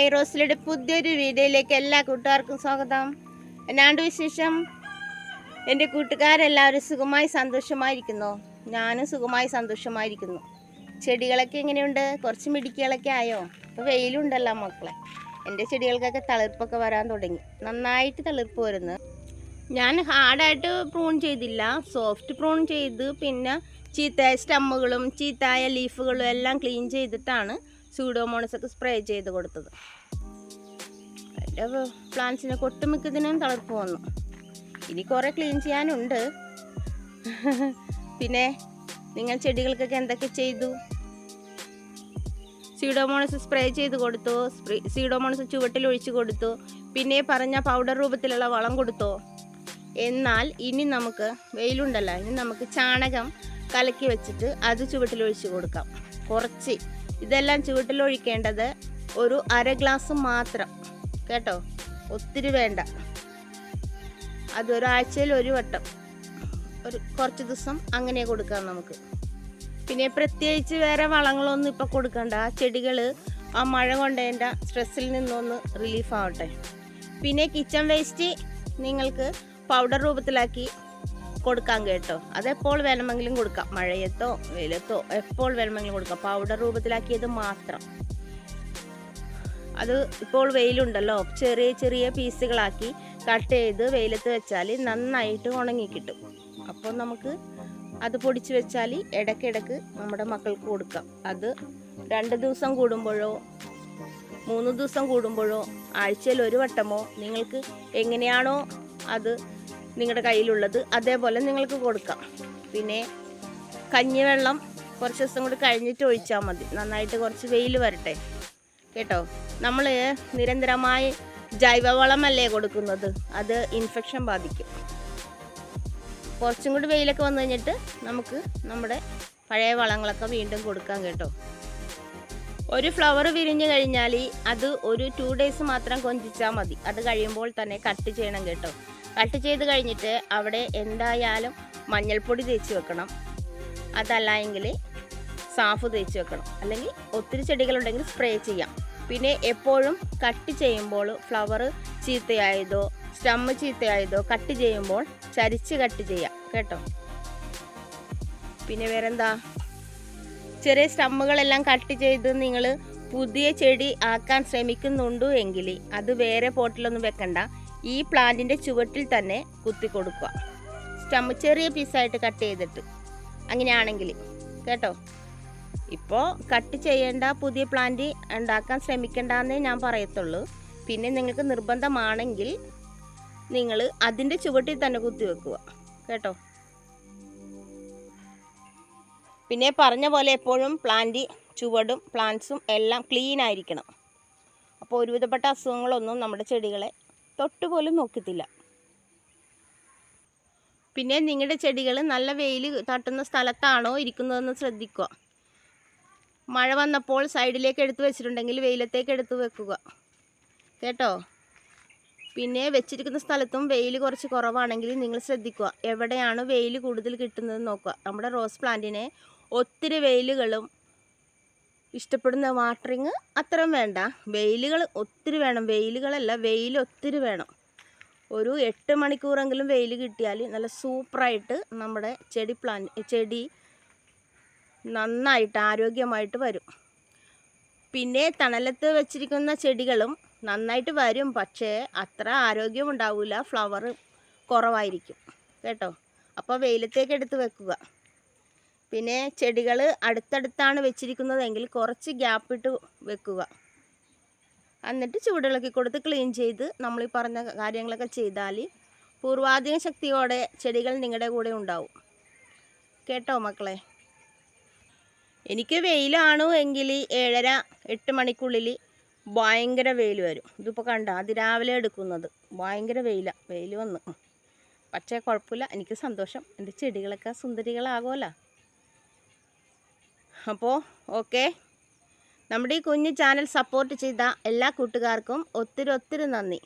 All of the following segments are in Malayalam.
ഹായ് റോസിലയുടെ പുതിയൊരു വീഡിയോയിലേക്ക് എല്ലാ കൂട്ടുകാർക്കും സ്വാഗതം. എന്നാണ്ട് വിശേഷം? എന്റെ കൂട്ടുകാരെല്ലാവരും സുഖമായി സന്തോഷമായിരിക്കുന്നു. ഞാനും സുഖമായി സന്തോഷമായിരിക്കുന്നു. ചെടികളൊക്കെ എങ്ങനെയുണ്ട്? കുറച്ച് മിടിക്കുകളൊക്കെ ആയോ? ഇപ്പോൾ വെയിലുണ്ടല്ലോ മക്കളെ. എന്റെ ചെടികൾക്കൊക്കെ തളിർപ്പൊക്കെ വരാൻ തുടങ്ങി. നന്നായിട്ട് തളിർപ്പ് വരുന്നു. ഞാൻ ഹാർഡായിട്ട് പ്രൂൺ ചെയ്തില്ല. സോഫ്റ്റ് പ്രൂൺ ചെയ്ത് പിന്നെ ചീത്തയായ സ്റ്റമ്മുകളും ചീത്തയായ ലീഫുകളും എല്ലാം ക്ലീൻ ചെയ്തിട്ടാണ് സൂഡോമോണസ് ഒക്കെ സ്പ്രേ ചെയ്ത് കൊടുത്തത്. എന്റെ പ്ലാന്റ്സിനെ കൊട്ടുമിക്കതിനും തളർപ്പ് വന്നു. ഇനി കുറേ ക്ലീൻ ചെയ്യാനുണ്ട്. പിന്നെ നിങ്ങൾ ചെടികൾക്കൊക്കെ എന്തൊക്കെ ചെയ്തു? സീഡോമോണസ് സ്പ്രേ ചെയ്ത് കൊടുത്തു? സീഡോമോണസ് ചുവട്ടിൽ ഒഴിച്ചു കൊടുത്തു? പിന്നെ പറഞ്ഞ പൗഡർ രൂപത്തിലുള്ള വളം കൊടുത്തു? എന്നാൽ ഇനി നമുക്ക് വെയിലുണ്ടല്ലോ ഇനി നമുക്ക് ചാണകം കലക്കി വെച്ചിട്ട് അത് ചുവട്ടിൽ ഒഴിച്ചു കൊടുക്കാം. കുറച്ച്. ഇതെല്ലാം ചുവട്ടിലൊഴിക്കേണ്ടത് ഒരു അര ഗ്ലാസ് മാത്രം. കേട്ടോ? ഒത്തിരി വേണ്ട. അത് ഒരാഴ്ചയിൽ ഒരു വട്ടം. ഒരു കുറച്ച് ദിവസം അങ്ങനെ കൊടുക്കാം നമുക്ക്. പിന്നെ പ്രത്യേകിച്ച് വേറെ വളങ്ങളൊന്നും ഇപ്പം കൊടുക്കണ്ട. ആ ചെടികൾ ആ മഴ കൊണ്ടതിന്റെ സ്ട്രെസ്സിൽ നിന്നൊന്ന് റിലീഫ് ആവട്ടെ. പിന്നെ കിച്ചൺ വേസ്റ്റ് നിങ്ങൾക്ക് പൗഡർ രൂപത്തിലാക്കി കൊടുക്കാം കേട്ടോ. അതെപ്പോൾ വേണമെങ്കിലും കൊടുക്കാം. മഴയത്തോ വെയിലത്തോ എപ്പോൾ വേണമെങ്കിലും കൊടുക്കാം. പൗഡർ രൂപത്തിലാക്കിയത് മാത്രം. അത് ഇപ്പോൾ വെയിലുണ്ടല്ലോ. ചെറിയ ചെറിയ പീസുകളാക്കി കട്ട് ചെയ്ത് വെയിലത്ത് വെച്ചാൽ നന്നായിട്ട് ഉണങ്ങി കിട്ടും. അപ്പോൾ നമുക്ക് അത് പൊടിച്ച് വെച്ചാൽ ഇടയ്ക്കിടയ്ക്ക് നമ്മുടെ മക്കൾക്ക് കൊടുക്കാം. അത് രണ്ട് ദിവസം കൂടുമ്പോഴോ മൂന്ന് ദിവസം കൂടുമ്പോഴോ ആഴ്ചയിൽ ഒരു വട്ടമോ നിങ്ങൾക്ക് എങ്ങനെയാണോ അത് നിങ്ങളുടെ കയ്യിലുള്ളത്. അതേപോലെ നിങ്ങൾക്ക് കൊടുക്കാം. പിന്നെ കഞ്ഞിവെള്ളം കുറച്ച് ദിവസം കൂടി കഴിഞ്ഞിട്ട് ഒഴിച്ചാൽ മതി. നന്നായിട്ട് കുറച്ച് വെയിൽ വരട്ടെ. കേട്ടോ? നമ്മൾ നിരന്തരമായി ജൈവവളമല്ലേ കൊടുക്കുന്നത്? അത് ഇൻഫെക്ഷൻ ബാധിക്കും. കുറച്ചും കൂടി വെയിലൊക്കെ വന്നു കഴിഞ്ഞിട്ട് നമുക്ക് നമ്മുടെ പഴയ വളങ്ങളൊക്കെ വീണ്ടും കൊടുക്കാം കേട്ടോ. ഒരു ഫ്ലവർ വിരിഞ്ഞു കഴിഞ്ഞാൽ അത് ഒരു ടു ഡേയ്സ് മാത്രം കൊഞ്ചിച്ചാൽ മതി. അത് കഴിയുമ്പോൾ തന്നെ കട്ട് ചെയ്യണം കേട്ടോ. കട്ട് ചെയ്ത് കഴിഞ്ഞിട്ട് അവിടെ എന്തായാലും മഞ്ഞൾപ്പൊടി തേച്ച് വെക്കണം. അതല്ല എങ്കിൽ സാഫ് തേച്ച് വെക്കണം. അല്ലെങ്കിൽ ഒത്തിരി ചെടികളുണ്ടെങ്കിൽ സ്പ്രേ ചെയ്യാം. പിന്നെ എപ്പോഴും കട്ട് ചെയ്യുമ്പോൾ ഫ്ലവർ ചീത്തയായതോ സ്റ്റമ്മ് ചീത്തയായതോ കട്ട് ചെയ്യുമ്പോൾ ചരിച്ച് കട്ട് ചെയ്യാം. കേട്ടോ? പിന്നെ വേറെന്താ? ചെറിയ സ്റ്റമ്മുകളെല്ലാം കട്ട് ചെയ്ത് നിങ്ങൾ പുതിയ ചെടി ആക്കാൻ ശ്രമിക്കുന്നുണ്ടോ എങ്കിൽ അത് വേറെ പോട്ടിലൊന്നും വെക്കണ്ട. ഈ പ്ലാന്റിന്റെ ചുവട്ടിൽ തന്നെ കുത്തി കൊടുക്കുക. സ്റ്റമ്മ് ചെറിയ പീസായിട്ട് കട്ട് ചെയ്തിട്ട്. അങ്ങനെയാണെങ്കിൽ കേട്ടോ? ഇപ്പോൾ കട്ട് ചെയ്യേണ്ട പുതിയ പ്ലാന്റ് ഉണ്ടാക്കാൻ ശ്രമിക്കേണ്ടെന്നേ ഞാൻ പറയത്തുള്ളൂ. പിന്നെ നിങ്ങൾക്ക് നിർബന്ധമാണെങ്കിൽ നിങ്ങൾ അതിന്റെ ചുവട്ടിൽ തന്നെ കുത്തി വെക്കുക കേട്ടോ? പിന്നെ പറഞ്ഞ പോലെ എപ്പോഴും പ്ലാന്റ് ചുവടും പ്ലാന്റ്സും എല്ലാം ക്ലീൻ ആയിരിക്കണം. അപ്പോൾ ഒരുവിധപ്പെട്ട അസുഖങ്ങളൊന്നും നമ്മുടെ ചെടികളെ തൊട്ടുപോലും നോക്കത്തില്ല. പിന്നെ നിങ്ങളുടെ ചെടികൾ നല്ല വെയിൽ തട്ടുന്ന സ്ഥലത്താണോ ഇരിക്കുന്നതെന്ന് ശ്രദ്ധിക്കുക. മഴ വന്നപ്പോൾ സൈഡിലേക്ക് എടുത്തു വെച്ചിട്ടുണ്ടെങ്കിൽ വെയിലത്തേക്ക് എടുത്തു വെക്കുക. കേട്ടോ? പിന്നെ വെച്ചിരിക്കുന്ന സ്ഥലത്തും വെയിൽ കുറച്ച് കുറവാണെങ്കിൽ നിങ്ങൾ ശ്രദ്ധിക്കുക. എവിടെയാണ് വെയിൽ കൂടുതൽ കിട്ടുന്നത് നോക്കുക. നമ്മുടെ റോസ് പ്ലാന്റിനെ ഒത്തിരി വെയിലുകളും ഇഷ്ടപ്പെടുന്ന വാട്ടറിങ് അത്രയും വേണ്ട. വെയിലുകൾ ഒത്തിരി വേണം. വെയിലുകളല്ല വെയിൽ ഒത്തിരി വേണം. ഒരു എട്ട് മണിക്കൂറെങ്കിലും വെയിൽ കിട്ടിയാൽ നല്ല സൂപ്പറായിട്ട് നമ്മുടെ ചെടി പ്ലാൻ ചെടി നന്നായിട്ട് ആരോഗ്യമായിട്ട് വരും. പിന്നെ തണലത്ത് വെച്ചിരിക്കുന്ന ചെടികളും നന്നായിട്ട് വരും. പക്ഷേ അത്ര ആരോഗ്യം ഉണ്ടാവില്ല ഫ്ലവർ കുറവായിരിക്കും. കേട്ടോ? അപ്പോൾ വെയിലത്തേക്ക് എടുത്ത് വെക്കുക. പിന്നെ ചെടികൾ അടുത്തടുത്താണ് വെച്ചിരിക്കുന്നതെങ്കിൽ കുറച്ച് ഗ്യാപ്പിട്ട് വെക്കുക. എന്നിട്ട് ചൂടിളക്കി കൊടുത്ത് ക്ലീൻ ചെയ്ത് നമ്മൾ ഈ പറഞ്ഞ കാര്യങ്ങളൊക്കെ ചെയ്താൽ പൂർവാധിക ശക്തിയോടെ ചെടികൾ നിങ്ങളുടെ കൂടെ ഉണ്ടാവും. കേട്ടോ മക്കളെ? എനിക്ക് വെയിലാണ് എങ്കിൽ ഏഴര എട്ട് മണിക്കുള്ളിൽ ഭയങ്കര വെയിൽ വരും. ഇതിപ്പോൾ കണ്ട അതിരാവിലെ എടുക്കുന്നത്. ഭയങ്കര വെയിലാണ് വെയിൽ വന്ന്. പക്ഷേ കുഴപ്പമില്ല. എനിക്ക് സന്തോഷം. എന്റെ ചെടികളൊക്കെ സുന്ദരികളാകുമല്ലോ. അപ്പോൾ ഓക്കെ. നമ്മുടെ ഈ കുഞ്ഞു ചാനൽ സപ്പോർട്ട് ചെയ്ത എല്ലാ കൂട്ടുകാർക്കും ഒത്തിരി ഒത്തിരി നന്ദി.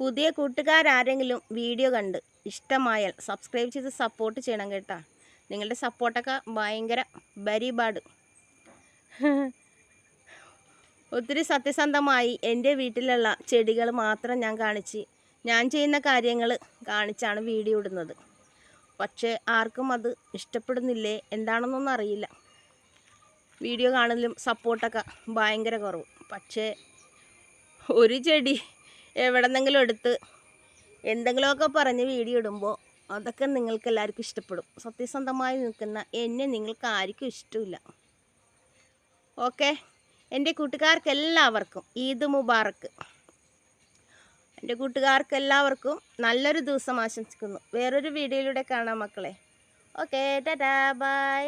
പുതിയ കൂട്ടുകാരാരെങ്കിലും വീഡിയോ കണ്ട് ഇഷ്ടമായാൽ സബ്സ്ക്രൈബ് ചെയ്ത് സപ്പോർട്ട് ചെയ്യണം കേട്ടോ. നിങ്ങളുടെ സപ്പോർട്ടൊക്കെ ഭയങ്കര ബരിപാട്. ഒത്തിരി സത്യസന്ധമായി എന്റെ വീട്ടിലുള്ള ചെടികൾ മാത്രം ഞാൻ കാണിച്ച് ഞാൻ ചെയ്യുന്ന കാര്യങ്ങൾ കാണിച്ചാണ് വീഡിയോ ഇടുന്നത്. പക്ഷേ ആർക്കും അത് ഇഷ്ടപ്പെടുന്നില്ലേ? എന്താണെന്നൊന്നും അറിയില്ല. വീഡിയോ കാണലും സപ്പോർട്ടൊക്കെ ഭയങ്കര കുറവ്. പക്ഷേ ഒരു ചെടി എവിടെന്നെങ്കിലും എടുത്ത് എന്തെങ്കിലുമൊക്കെ പറഞ്ഞ് വീഡിയോ ഇടുമ്പോൾ അതൊക്കെ നിങ്ങൾക്ക് എല്ലാവർക്കും ഇഷ്ടപ്പെടും. സത്യസന്ധമായി നിൽക്കുന്ന എന്നെ നിങ്ങൾക്ക് ആർക്കും ഇഷ്ടമില്ല. ഓക്കെ? എന്റെ കൂട്ടുകാർക്ക് എല്ലാവർക്കും ഈദ് മുബാറക്ക്. എന്റെ കൂട്ടുകാർക്ക് എല്ലാവർക്കും നല്ലൊരു ദിവസം ആശംസിക്കുന്നു. വേറൊരു വീഡിയോയിലൂടെ കാണാം മക്കളെ. Okay tata bye